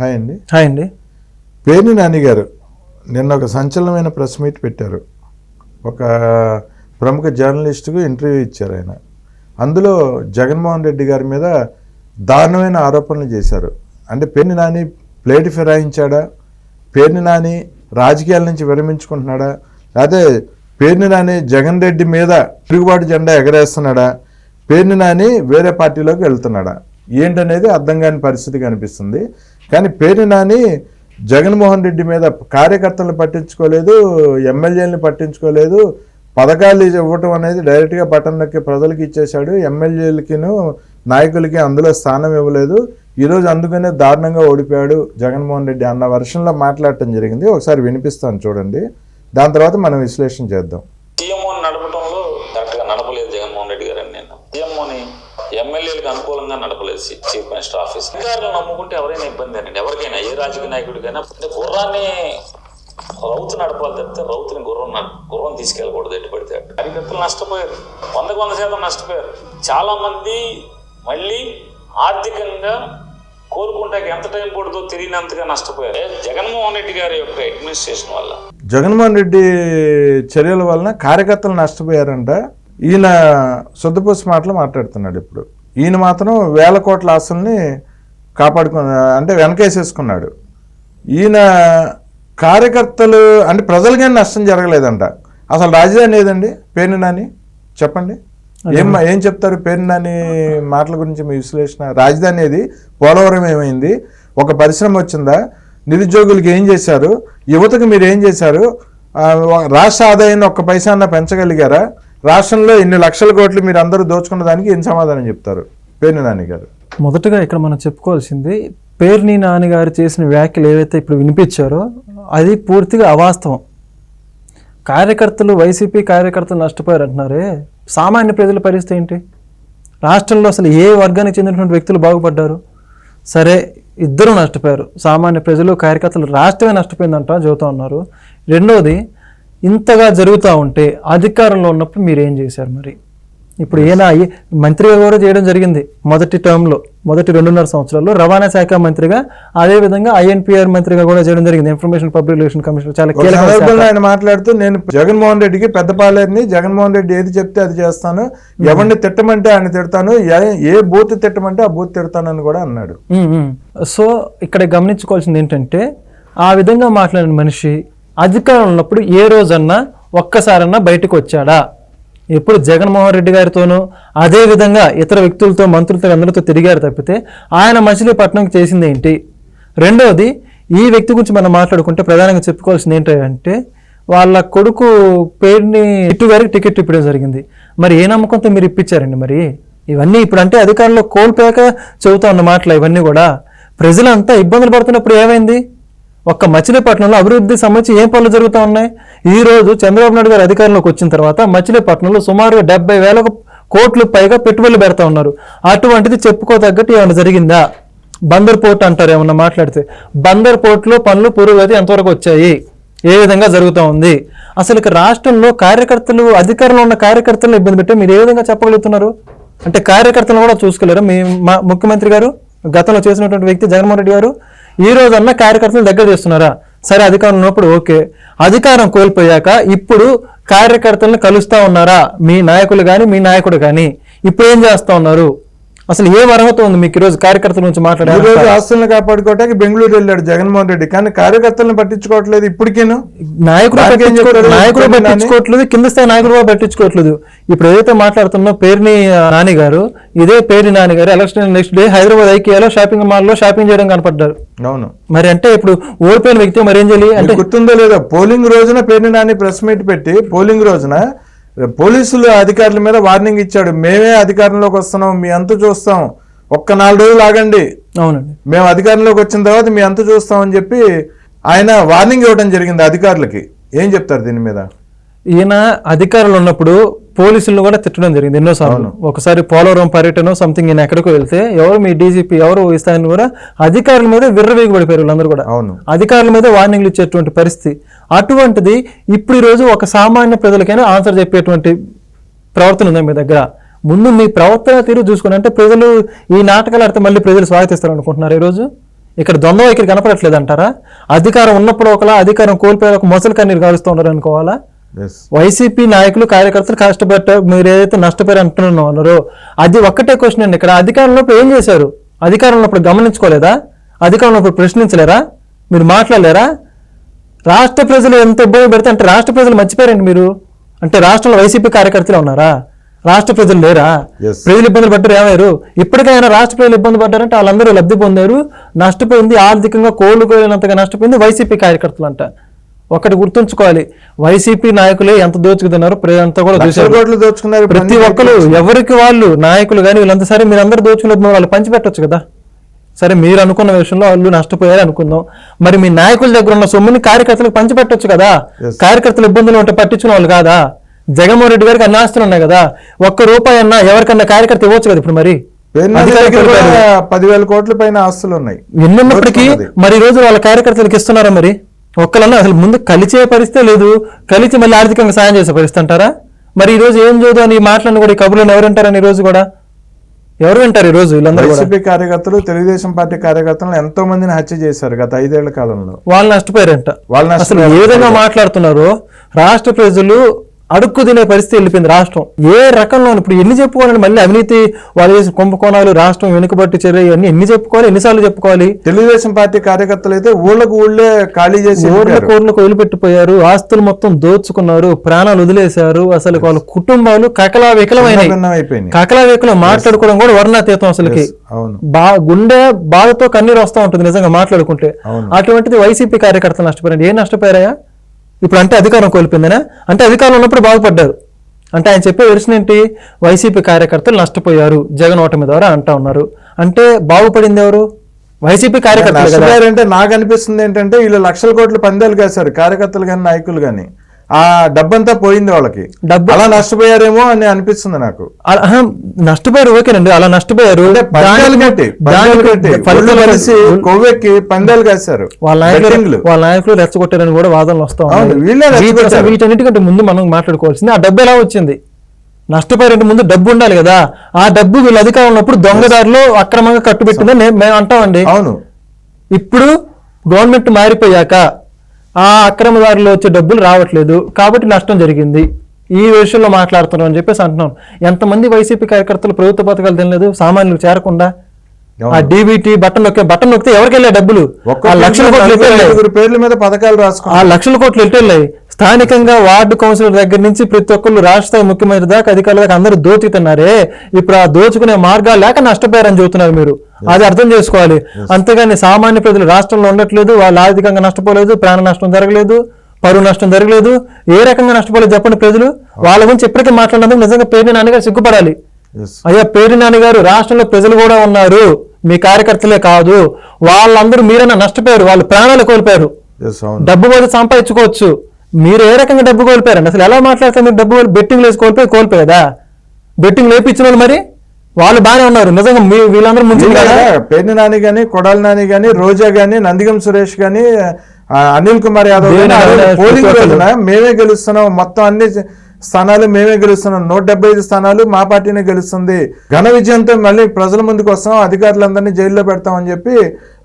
Hi అండి. Hi అండి. పేర్ని నాని గారు నిన్న ఒక సంచలనమైన ప్రెస్ మీట్ పెట్టారు. ఒక ప్రముఖ జర్నలిస్టుకు ఇంటర్వ్యూ ఇచ్చారు ఆయన. అందులో జగన్మోహన్ రెడ్డి గారి మీద దారుణమైన ఆరోపణలు చేశారు. అంటే పేర్ని నాని ప్లేట్ ఫిరాయించాడా? పేర్ని నాని రాజకీయాల నుంచి విరమించుకుంటున్నాడా? అదే పేర్ని నాని జగన్ రెడ్డి మీద తిరుగుబాటు జెండా ఎగరేస్తున్నాడా? పేర్ని నాని వేరే పార్టీలోకి వెళ్తున్నాడా? ఏంటనేది అర్థం కాని పరిస్థితి కనిపిస్తుంది. కానీ పేరు నాని జగన్మోహన్ రెడ్డి మీద కార్యకర్తలను పట్టించుకోలేదు ఎమ్మెల్యేలను పట్టించుకోలేదు పథకాలు ఇవ్వటం అనేది డైరెక్ట్గా పట్టణంలోకి ప్రజలకు ఇచ్చేశాడు. ఎమ్మెల్యేలకిను నాయకులకి అందులో స్థానం ఇవ్వలేదు. ఈరోజు అందుకనే దారుణంగా ఓడిపోయాడు జగన్మోహన్ రెడ్డి అన్న వర్షంలో మాట్లాడటం జరిగింది. ఒకసారి వినిపిస్తాను చూడండి. దాని తర్వాత మనం విశ్లేషణ చేద్దాం. సీఎంఓని నడపడంలో నడపలేదు జగన్మోహన్ రెడ్డి గారు నేను. సీఎంఓని ఎమ్మెల్యేలకు అనుకూలంగా నడప చీఫ్ మినిస్టర్ ఆఫీస్ అధికారులు నమ్ముకుంటే ఎవరైనా ఇబ్బంది అండి. ఎవరికైనా ఏ రాజకీయ నాయకుడికైనా అంటే గుర్రాన్ని రౌతు నడపాలి తప్పితే రౌతుని గుర్రం గుర్రం తీసుకెళ్ళకూడదు ఎటు పడితే కార్యకర్తలు నష్టపోయారు. వందకు వంద శాతం నష్టపోయారు. చాలా మంది మళ్ళీ ఆర్థికంగా కోలుకుంటాక ఎంత టైం పడుతుందో తెలియనంతగా నష్టపోయారు. జగన్మోహన్ రెడ్డి గారి యొక్క అడ్మినిస్ట్రేషన్ వల్ల. జగన్మోహన్ రెడ్డి చర్యల వలన కార్యకర్తలు నష్టపోయారంట. ఈయన సొద్దుపూసి మాటలు మాట్లాడుతున్నాడు ఇప్పుడు. ఈయన మాత్రం వేల కోట్ల ఆస్తుల్ని కాపాడుకు అంటే వెనకేసేసుకున్నాడు. ఈయన కార్యకర్తలు అంటే ప్రజలకేం నష్టం జరగలేదంట. అసలు రాజధాని ఏదండి? పేరు నాని? చెప్పండి. ఏం ఏం చెప్తారు పేరు నాని మాటల గురించి మీ విశ్లేషణ? రాజధాని ఏది? పోలవరం ఏమైంది? ఒక పరిశ్రమ వచ్చిందా? నిరుద్యోగులకి ఏం చేశారు? యువతకు మీరు ఏం చేశారు? రాష్ట్ర ఆదాయాన్ని ఒక్క పైసా పెంచగలిగారా? రాష్ట్రంలో ఇన్ని లక్షల కోట్లు మీరు అందరూ దోచుకున్న దానికి ఏం సమాధానం చెప్తారు? పేరుని నాని గారు. మొదటగా ఇక్కడ మనం చెప్పుకోవాల్సింది పేర్ని నాని గారు చేసిన వ్యాఖ్యలు ఏవైతే ఇప్పుడు వినిపించారో అది పూర్తిగా అవాస్తవం. కార్యకర్తలు వైసీపీ కార్యకర్తలు నష్టపోయారు అంటున్నారే సామాన్య ప్రజల పరిస్థితి ఏంటి? రాష్ట్రంలో అసలు ఏ వర్గానికి చెందినటువంటి వ్యక్తులు బాగుపడ్డారు? సరే ఇద్దరు నష్టపోయారు. సామాన్య ప్రజలు కార్యకర్తలు రాష్ట్రమే నష్టపోయిందంట చెబుతా ఉన్నారు రెండవది ఇంతగా జరుగుతూ ఉంటే అధికారంలో ఉన్నప్పుడు మీరు ఏం చేశారు మరి? ఇప్పుడు అయ్యి- మంత్రిగా కూడా చేయడం జరిగింది. మొదటి టర్మ్లో మొదటి రెండున్నర సంవత్సరాల్లో రవాణా శాఖ మంత్రిగా అదే విధంగా ఐఎన్పిఆర్ మంత్రిగా కూడా చేయడం జరిగింది. ఇన్ఫర్మేషన్ పబ్లిక్ రిలేషన్ కమిషన్ చాలా సందర్భంలో ఆయన మాట్లాడుతూ నేను జగన్మోహన్ రెడ్డికి పెద్ద పాలేరుని జగన్మోహన్ రెడ్డి ఏది చెప్తే అది చేస్తాను. ఎవరిని తిట్టమంటే ఆయన తిడతాను. ఏ- బూత్ తిట్టమంటే ఆ బూత్ తిడతానని కూడా అన్నాడు. సో ఇక్కడ గమనించుకోవాల్సింది ఏంటంటే ఆ విధంగా మాట్లాడిన మనిషి అధికారం ఉన్నప్పుడు ఏ రోజన్నా ఒక్కసారన్నా బయటకు వచ్చాడా? ఎప్పుడు జగన్మోహన్ రెడ్డి గారితోనూ అదే విధంగా ఇతర వ్యక్తులతో మంత్రులతో అందరితో తిరిగారు తప్పితే ఆయన మచిలీపట్నంకి చేసింది ఏంటి రెండవది ఈ వ్యక్తి గురించి మనం మాట్లాడుకుంటే ప్రధానంగా చెప్పుకోవాల్సింది ఏంటంటే వాళ్ళ కొడుకు పేరుని ఇటు గారికి టికెట్ ఇప్పడం జరిగింది. మరి ఏ నమ్మకంతో మీరు ఇప్పించారండి మరి? ఇవన్నీ ఇప్పుడు అంటే అధికారంలో కోల్పోయాక చెబుతా ఉన్న మాటలు ఇవన్నీ కూడా. ప్రజలంతా ఇబ్బందులు పడుతున్నప్పుడు ఏమైంది? ఒక్క మచిలీపట్నంలో అభివృద్ధి సంబంధించి ఏం పనులు జరుగుతూ ఉన్నాయి? ఈ రోజు చంద్రబాబు నాయుడు గారు అధికారంలోకి వచ్చిన తర్వాత మచిలీపట్నంలో సుమారుగా డెబ్బై వేల కోట్లు పైగా పెట్టుబడులు పెడతా ఉన్నారు. అటువంటిది చెప్పుకోదగ్గట్టు ఏమైనా జరిగిందా? బందర్ పోర్ట్ అంటారు ఏమన్నా మాట్లాడితే. బందర్ పోర్టులో పనులు పురోగతి ఎంతవరకు వచ్చాయి? ఏ విధంగా జరుగుతూ ఉంది? అసలు ఇక రాష్ట్రంలో కార్యకర్తలు అధికారంలో ఉన్న కార్యకర్తలను ఇబ్బంది పెట్టి మీరు ఏ విధంగా చెప్పగలుగుతున్నారు? అంటే కార్యకర్తలను కూడా చూసుకోలేరు మీ మా ముఖ్యమంత్రి గారు? గతంలో చేసినటువంటి వ్యక్తి జగన్మోహన్ రెడ్డి గారు? ఈ రోజన్నా కార్యకర్తలు దగ్గర చేస్తున్నారా? సరే అధికారం ఉన్నప్పుడు ఓకే. అధికారం కోల్పోయాక ఇప్పుడు కార్యకర్తలను కలుస్తా ఉన్నారా? మీ నాయకులు కానీ మీ నాయకుడు కానీ ఇప్పుడు ఏం చేస్తూ ఉన్నారు? అసలు ఏ అర్హత ఉంది మీకు ఈరోజు కార్యకర్తల నుంచి ఈ మాట్లాడే రోజు ఆస్తులను కాపాడుకోవటానికి బెంగళూరు వెళ్ళాడు జగన్మోహన్ రెడ్డి. కానీ కార్యకర్తలను పట్టించుకోవట్లేదు ఇప్పటికేను. పేర్ని నాని? పట్టించుకోవట్లేదు కింద స్థాయి నాయకులు కూడా పట్టించుకోవట్లేదు. ఇప్పుడు ఏదైతే మాట్లాడుతున్నా పేరుని నాని గారు ఇదే పేరుని Nani garu election next day Hyderabad ఐకియాలో shopping మాల్లో షాపింగ్ చేయడం కనపడ్డారు. అవును. మరి అంటే ఇప్పుడు ఓడిపోయిన వ్యక్తి మరి ఏం చేయాలి? అంటే గుర్తుందో లేదో పోలింగ్ రోజున పేర్ని నాని ప్రెస్ మీట్ పెట్టి పోలింగ్ రోజున పోలీసులు అధికారుల మీద వార్నింగ్ ఇచ్చాడు. మేమే అధికారంలోకి వస్తున్నాం మీ అంతు చూస్తాం. ఒక్క నాలుగు రోజులు ఆగండి. అవునండి. మేము అధికారంలోకి వచ్చిన తర్వాత మీ అంతు చూస్తామని చెప్పి ఆయన వార్నింగ్ ఇవ్వడం జరిగింది అధికారులకి. ఏం చెప్తారు దీని మీద? ఈయన అధికారంలో ఉన్నప్పుడు పోలీసులను కూడా తిట్టడం జరిగింది ఎన్నోసార్లు. ఒకసారి పోలవరం పర్యటన సంథింగ్ ఈయన ఎక్కడికో వెళ్తే ఎవరు మీ డీజీపీ ఎవరు ఈ స్థాయిని కూడా అధికారుల మీద విర్రవేగి పడిపోయారు వాళ్ళందరూ కూడా. అవును. అధికారుల మీద వార్నింగ్లు ఇచ్చేటువంటి పరిస్థితి. అటువంటిది ఇప్పుడు ఈ రోజు ఒక సామాన్య ప్రజలకైనా ఆన్సర్ చెప్పేటువంటి ప్రవర్తన ఉందా మీ దగ్గర? ముందు మీ ప్రవర్తన తీరు చూసుకుని అంటే ప్రజలు ఈ నాటకాలు ఆడితే మళ్ళీ ప్రజలు స్వాగతిస్తారు అనుకుంటున్నారు ఈ రోజు? ఇక్కడ ద్వంద్వ వైఖరి కనపడట్లేదు అంటారా? అధికారం ఉన్నప్పుడు ఒకలా అధికారం కోల్పోయే ఒక మొసలు కన్నీరు కారుస్తూ ఉన్నారు అనుకోవాలా? వైసీపీ నాయకులు కార్యకర్తలు కష్టపడ్డారు మీరు ఏదైతే నష్టపోయారు అంటున్నారో అది ఒక్కటే క్వశ్చన్ అండి. ఇక్కడ అధికారంలో ఏం చేశారు? అధికారంలో ఇప్పుడు గమనించుకోలేదా? అధికారంలో ఇప్పుడు ప్రశ్నించలేరా? మీరు మాట్లాడలేరా? రాష్ట్ర ప్రజలు ఎంత ఇబ్బంది పెడితే అంటే రాష్ట్ర ప్రజలు మర్చిపోయారండి మీరు. అంటే రాష్ట్రంలో వైసీపీ కార్యకర్తలు ఉన్నారా? రాష్ట్ర ప్రజలు లేరా. ప్రజలు ఇబ్బందులు పడ్డారు ఏమయ్యారు? ఇప్పటికైనా రాష్ట్ర ప్రజలు ఇబ్బంది పడ్డారంటే వాళ్ళందరూ లబ్ధి పొందారు. నష్టపోయింది ఆర్థికంగా కోలుకోలేనంతగా నష్టపోయింది వైసీపీ కార్యకర్తలు అంట ఒకటి గుర్తుంచుకోవాలి. వైసీపీ నాయకులే ఎంత దోచుకుతున్నారు ప్రజలంతా కూడా దోచుకున్నారు ప్రతి ఒక్కరు ఎవరికి వాళ్ళు నాయకులు కానీ వీళ్ళంతా సరే మీరు అందరు దోచుకున్న వాళ్ళు పంచిపెట్టొచ్చు కదా. సరే మీరు అనుకున్న విషయంలో వాళ్ళు నష్టపోయారు అనుకుందాం. మరి మీ నాయకుల దగ్గర ఉన్న సొమ్ముని కార్యకర్తలకు పంచిపెట్టొచ్చు కదా. కార్యకర్తలు ఇబ్బందులు ఉంటే పట్టించుకున్న వాళ్ళు కాదా? జగన్మోహన్ రెడ్డి గారికి అన్ని ఆస్తులు ఉన్నాయి కదా. ఒక్క రూపాయి అన్నా ఎవరికన్నా కార్యకర్త ఇవ్వచ్చు కదా ఇప్పుడు మరి. పదివేల కోట్ల పైన ఆస్తులు ఉన్నాయి. ఎన్నున్నప్పటికీ. మరి ఈ రోజు వాళ్ళ కార్యకర్తలకు ఇస్తున్నారా మరి? ఒక్కలన్నా అసలు ముందు కలిచే పరిస్థితే లేదు. కలిసి మళ్ళీ ఆర్థికంగా సాయం చేసే పరిస్థితి అంటారా? మరి ఈ రోజు ఏం చదువు అని మాట్లాడిన కూడా ఈ కబుర్లను ఎవరు వింటారని ఈ రోజు కూడా? ఎవరు వింటారు ఈ రోజు వీళ్ళందరూ వైసీపీ కార్యకర్తలు తెలుగుదేశం పార్టీ కార్యకర్తలను ఎంతో మందిని హత్య చేశారు గత ఐదేళ్ళ కాలంలో. వాళ్ళు నష్టపోయారంట. వాళ్ళు అసలు నష్టపోయారు. ఏ విధంగా మాట్లాడుతున్నారో రాష్ట్ర ప్రజలు అడుక్కు తినే పరిస్థితి వెళ్ళిపోయింది రాష్ట్రం. ఏ రకంలో ఇప్పుడు ఎన్ని చెప్పుకోవాలండి మళ్ళీ అవినీతి వాళ్ళు చేసిన కుంభకోణాలు రాష్ట్రం వెనుకబట్టి చర్య ఇవన్నీ ఎన్ని చెప్పుకోవాలి ఎన్నిసార్లు చెప్పుకోవాలి? తెలుగుదేశం పార్టీ కార్యకర్తలు అయితే ఊళ్ళకు ఊళ్ళే ఖాళీ చేసి వెళ్ళిపోయారు. కోర్లకు వదిలిపెట్టిపోయారు ఆస్తులు మొత్తం దోచుకున్నారు ప్రాణాలు వదిలేశారు అసలు వాళ్ళ కుటుంబాలు కకలా అయిపోయినాయి కకలా వికలం మాట్లాడుకోవడం కూడా వర్ణాతీతం అసలుకి. బా గుండె బాధతో కన్నీరు వస్తూ ఉంటుంది నిజంగా మాట్లాడుకుంటే. అటువంటిది వైసీపీ కార్యకర్తలు నష్టపోయారు ఏం నష్టపోయారయ్యా? ఇప్పుడు అంటే అధికారం కోల్పోయిందనా? అంటే అధికారం ఉన్నప్పుడు బాగుపడ్డారు. అంటే ఆయన చెప్పే వెర్షన్ ఏంటి? వైసీపీ కార్యకర్తలు నష్టపోయారు జగన్ ఓటమి ద్వారా అంటా ఉన్నారు. అంటే బాగుపడింది ఎవరు? వైసీపీ కార్యకర్తలు నష్టపోయారంటే నాకు అనిపిస్తుంది ఏంటంటే వీళ్ళు లక్షల కోట్ల పందాలు కాశారు కార్యకర్తలు కానీ నాయకులు కానీ. ఆ డబ్బంతా పోయింది వాళ్ళకి. డబ్బు అలా నష్టపోయారేమో అని అనిపిస్తుంది నాకు. నష్టపోయారు ఓకేనండి అలా నష్టపోయారు. కొవ్వెక్కి పందాలు కాశారు. వాళ్ళ నాయకులు. వాళ్ళ నాయకులు రెచ్చగొట్టారని కూడా వాదనలు వస్తా వీటన్నిటికంటే ముందు మనం మాట్లాడుకోవాల్సింది ఆ డబ్బు ఎలా వచ్చింది? నష్టపోయారంటే ముందు డబ్బు ఉండాలి కదా. ఆ డబ్బు వీళ్ళ అధికారం ఉన్నప్పుడు దొంగదారిలో అక్రమంగా కట్టుబెట్టిందని మేము అంటామండి. అవును. ఇప్పుడు గవర్నమెంట్ మారిపోయాక ఆ అక్రమదారులు వచ్చే డబ్బులు రావట్లేదు కాబట్టి నష్టం జరిగింది. ఈ విషయంలో మాట్లాడుతున్నాం అని చెప్పేసి అంటున్నాం. ఎంతమంది వైసీపీ కార్యకర్తలు ప్రభుత్వ పథకాలు తినలేదు? సామాన్యులు చేరకుండా? ఆ డీబీటీ బటన్ నొక్కే బటన్ నొక్కితే ఎవరికి వెళ్ళాయి డబ్బులు? ఆ లక్షల కోట్లు పేర్ల మీద పథకాలు ఆ రాసుకున్నారు లక్షల కోట్లు వెళ్ళాయి? స్థానికంగా వార్డు కౌన్సిలర్ దగ్గర నుంచి ప్రతి ఒక్కళ్ళు రాష్ట్ర స్థాయి ముఖ్యమంత్రి దాకా అధికారుల దాకా అందరూ దోచుకుతున్నారే ఇప్పుడు ఆ దోచుకునే మార్గాలు లేక నష్టపోయారని చెబుతున్నారు మీరు. అది అర్థం చేసుకోవాలి. అంతేగాని సామాన్య ప్రజలు రాష్ట్రంలో ఉండట్లేదు వాళ్ళు ఆర్థికంగా నష్టపోలేదు ప్రాణ నష్టం జరగలేదు పరువు నష్టం జరగలేదు ఏ రకంగా నష్టపోలేదు చెప్పండి ప్రజలు? వాళ్ళ గురించి ఎప్పటికీ మాట్లాడినందుకు నిజంగా పేరు నాన్నగారు సిగ్గుపడాలి. అయ్యా పేరు నాన్నగారు రాష్ట్రంలో ప్రజలు కూడా ఉన్నారు. మీ కార్యకర్తలే కాదు. వాళ్ళందరూ మీరైనా నష్టపోయారు. వాళ్ళు ప్రాణాలు కోల్పోయారు. డబ్బు పోతే సంపాదించుకోవచ్చు. మీరు ఏ రకంగా డబ్బు కోల్పోయారండి? అసలు ఎలా మాట్లాడతారు మీరు డబ్బు బెట్టింగ్ వేసి కోల్పోయి కోల్పోయేదా? బెట్టింగ్ లేపించిన వాళ్ళు మరి? వాళ్ళు బాగానే ఉన్నారు. నిజంగా మీ వీళ్ళందరూ ముందు పేర్ని నాని గాని కొడాలి నాని గాని రోజా గాని నందిగం సురేష్ గాని ఆ, అనిల్ కుమార్ యాదవ్ పోలింగ్ రోజున? మేమే గెలుస్తున్నాం. మొత్తం అన్ని స్థానాలు మేమే గెలుస్తున్నాం. నూట డెబ్బై ఐదు స్థానాలు మా పార్టీనే గెలుస్తుంది. ఘన విజయంతో మళ్ళీ ప్రజల ముందుకు వస్తాం అధికారులందరినీ జైల్లో పెడతామని చెప్పి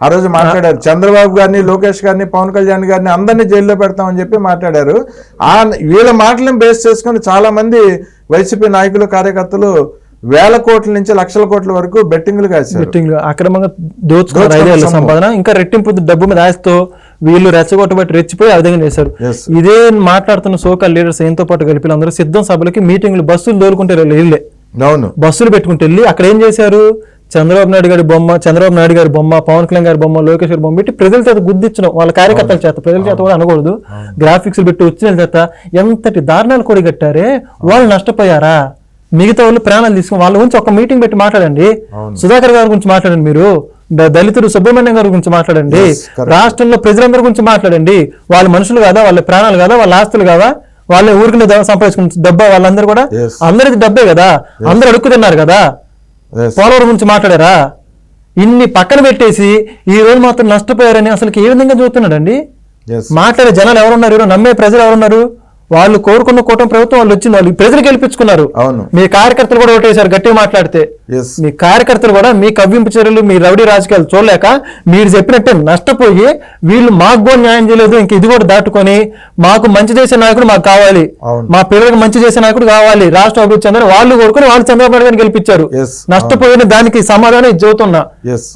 ఆ రోజు మాట్లాడారు. చంద్రబాబు గారిని లోకేష్ గారిని పవన్ కళ్యాణ్ గారిని అందరినీ జైల్లో పెడతామని చెప్పి మాట్లాడారు. ఆ వీళ్ళ మాటలను బేస్ చేసుకొని చాలా మంది వైసీపీ నాయకులు కార్యకర్తలు వేల కోట్ల నుంచి లక్షల కోట్ల వరకు బెట్టింగ్లు కాశారు. బెట్టింగ్ అక్రమంగా దోచుకున్నారు ఐదేళ్ళ. సంపాదన. ఇంకా రెట్టింపు డబ్బు మీద ఆశతో వీళ్ళు రెచ్చగొట్టబట్టి రెచ్చిపోయి ఆ విధంగా చేశారు. ఇదే మాట్లాడుతున్న సోకాల్ లీడర్స్ ఏంతో పాటు కలిపి అందరూ సిద్ధం సభలకి మీటింగ్లు బస్సులు దోలుకుంటే వెళ్ళే అవును. బస్సులు పెట్టుకుంటూ వెళ్ళి అక్కడ ఏం చేశారు? చంద్రబాబు నాయుడు గారి బొమ్మ చంద్రబాబు నాయుడు గారి బొమ్మ పవన్ కళ్యాణ్ గారి బొమ్మ లోకేష్ గారి బొమ్మ పెట్టి ప్రజల చేత గుద్దించడం వాళ్ళ కార్యకర్తల చేత ప్రజల చేత కూడా అనకూడదు. గ్రాఫిక్స్ పెట్టి వచ్చిన చేత ఎంతటి దారుణాలు కూడా కట్టారే వాళ్ళు నష్టపోయారా? మిగతా వాళ్ళు ప్రాణాలు తీసుకుని వాళ్ళ గురించి ఒక మీటింగ్ పెట్టి మాట్లాడండి. సుధాకర్ గారి గురించి మాట్లాడండి మీరు. దళితుడు సుబ్రహ్మణ్యం గారి గురించి మాట్లాడండి. రాష్ట్రంలో ప్రజలందరి గురించి మాట్లాడండి. వాళ్ళ మనుషులు కాదా వాళ్ళ ప్రాణాలు కాదా వాళ్ళ ఆస్తులు కాదా? వాళ్ళ ఊరికి సంపాదించుకున్న డబ్బా వాళ్ళందరూ కూడా. అందరిది డబ్బే కదా. అందరూ అడుక్కు తిన్నారు కదా. పోలవరం గురించి మాట్లాడారా? ఇన్ని పక్కన పెట్టేసి ఈ రోజు మాత్రం నష్టపోయారని అసలు ఏ విధంగా చూస్తున్నాడండి. మాట్లాడే జనాలు ఎవరున్నారు? నమ్మే ప్రజలు ఎవరున్నారు? వాళ్ళు కోరుకున్న కూటమి ప్రభుత్వం వాళ్ళు వచ్చింది వాళ్ళు ప్రజలు గెలిపించుకున్నారు. అవును. మీ కార్యకర్తలు కూడా ఓటేశారు గట్టిగా మాట్లాడితే. మీ కార్యకర్తలు కూడా మీ కవ్వింపు చర్యలు మీ రౌడీ రాజకీయాలు చూడలేక మీరు చెప్పినట్టే నష్టపోయి వీళ్ళు మాకు కూడా న్యాయం చేయలేదు ఇంక ఇది కూడా దాటుకొని మాకు మంచి చేసే నాయకుడు మాకు కావాలి. అవును. మా పిల్లలకు మంచి చేసే నాయకుడు కావాలి. రాష్ట్ర అభివృద్ధి చెందని వాళ్ళు కోరుకుని వాళ్ళు చంద్రబాబు గారిని గెలిపించారు. నష్టపోయిన దానికి సమాధానం ఇది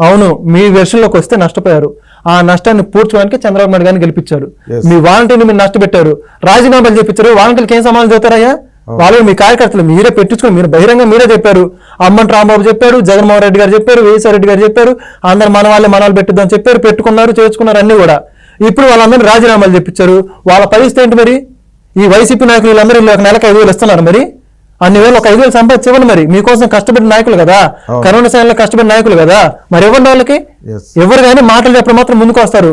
అవును మీ వెర్షన్లోకి వస్తే నష్టపోయారు. ఆ నష్టాన్ని పూడ్చడానికి చంద్రబాబు నాయుడు గారిని గెలిపించారు. మీ వాలంటీర్ని మీరు నష్టపెట్టారు. రాజీనామాలు చేపించారు. వాలంటీర్కి ఏం సమాధానం చెబుతారయ్యా? వాళ్ళు మీ కార్యకర్తలు మీరే పెట్టించుకొని మీరు బహిరంగ మీరే చెప్పారు. అమ్మంటి రాంబాబు చెప్పారు జగన్మోహన్ రెడ్డి గారు చెప్పారు వైఎస్ఆర్ రెడ్డి గారు చెప్పారు అందరు మన వాళ్ళే మన వాళ్ళు పెట్టిద్దాం చెప్పారు పెట్టుకున్నారు చేసుకున్నారు అన్ని కూడా. ఇప్పుడు వాళ్ళందరూ రాజీనామాలు చెప్పించారు వాళ్ళ పరిస్థితి ఏంటి మరి? ఈ వైసీపీ నాయకులు వీళ్ళందరూ వీళ్ళు ఒక నెలకు ఐదు వేలు ఇస్తున్నారు మరి. అన్ని వేలు ఒక ఐదు వేలు సంపాదించి ఇవ్వండి మరి. మీకోసం కష్టపడిన నాయకులు కదా. కరోనా సమయంలో కష్టపడిన నాయకులు కదా. మరి ఇవ్వండి వాళ్ళకి. ఎస్ ఎవరు కానీ మాటలు చెప్పడం మాత్రం ముందుకు వస్తారు.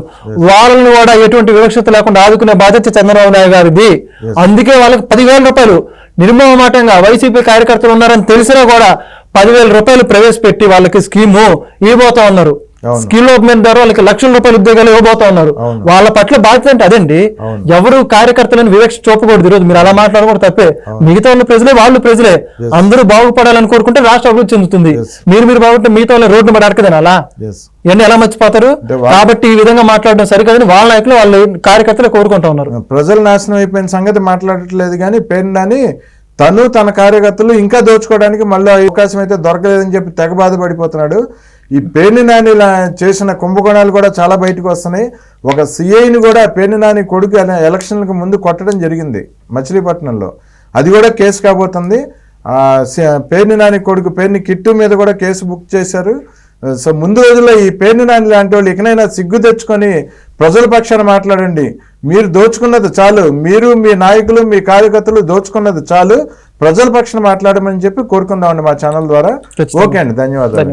వాళ్ళని కూడా ఎటువంటి వివక్షత లేకుండా ఆదుకునే బాధ్యత చంద్రబాబు నాయుడు గారిది. అందుకే వాళ్ళకి పదివేల రూపాయలు నిర్మోహమాటంగా వైసీపీ కార్యకర్తలు ఉన్నారని తెలిసినా కూడా పదివేల రూపాయలు ప్రవేశపెట్టి వాళ్ళకి స్కీము ఇవ్వబోతా ఉన్నారు. స్కిల్ ఓపెన్ ద్వారా వాళ్ళకి లక్షల రూపాయల ఉద్యోగాలు ఇవ్వబోతా ఉన్నారు. వాళ్ళ పట్ల బాధ్యత అంటే అదండి. ఎవరు కార్యకర్తలను వివక్ష చూపకూడదు ఈరోజు. మీరు అలా మాట్లాడకూడదు తప్పే. మిగతా ఉన్న ప్రజలే వాళ్ళు ప్రజలే. అందరూ బాగుపడాలని కోరుకుంటే రాష్ట్ర అభివృద్ధి చెందుతుంది. మీరు మీరు బాగుంటే మిగతా వాళ్ళ రోడ్డు పడి అడకదని అలా? ఇవన్నీ ఎలా మర్చిపోతారు? కాబట్టి ఈ విధంగా మాట్లాడడం సరికాదని వాళ్ళ నాయకులు వాళ్ళ కార్యకర్తలు కోరుకుంటా ఉన్నారు. ప్రజలు నాశనం అయిపోయిన సంగతి మాట్లాడట్లేదు కానీ పేరుని తను తన కార్యకర్తలు ఇంకా దోచుకోవడానికి మళ్ళీ అవకాశం అయితే దొరకలేదని చెప్పి తెగ బాధపడిపోతున్నాడు. ఈ పేర్ని నాని చేసిన కుంభకోణాలు కూడా చాలా బయటకు వస్తున్నాయి. ఒక సిఐని కూడా పేర్ని నాని కొడుకు ఎలక్షన్లకు ముందు కొట్టడం జరిగింది మచిలీపట్నంలో. అది కూడా కేసు కాబోతుంది. పేర్ని నాని కొడుకు పేర్ని కిట్టు మీద కూడా కేసు బుక్ చేశారు. సో ముందు రోజుల్లో ఈ పేర్ని నాని లాంటి వాళ్ళు ఇకనైనా సిగ్గు తెచ్చుకొని ప్రజల పక్షాన మాట్లాడండి. మీరు దోచుకున్నది చాలు. మీరు మీ నాయకులు మీ కార్యకర్తలు దోచుకున్నది చాలు. ప్రజల పక్షాన మాట్లాడమని చెప్పి కోరుకుందామండి మా ఛానల్ ద్వారా. ఓకే అండి. ధన్యవాదాలు.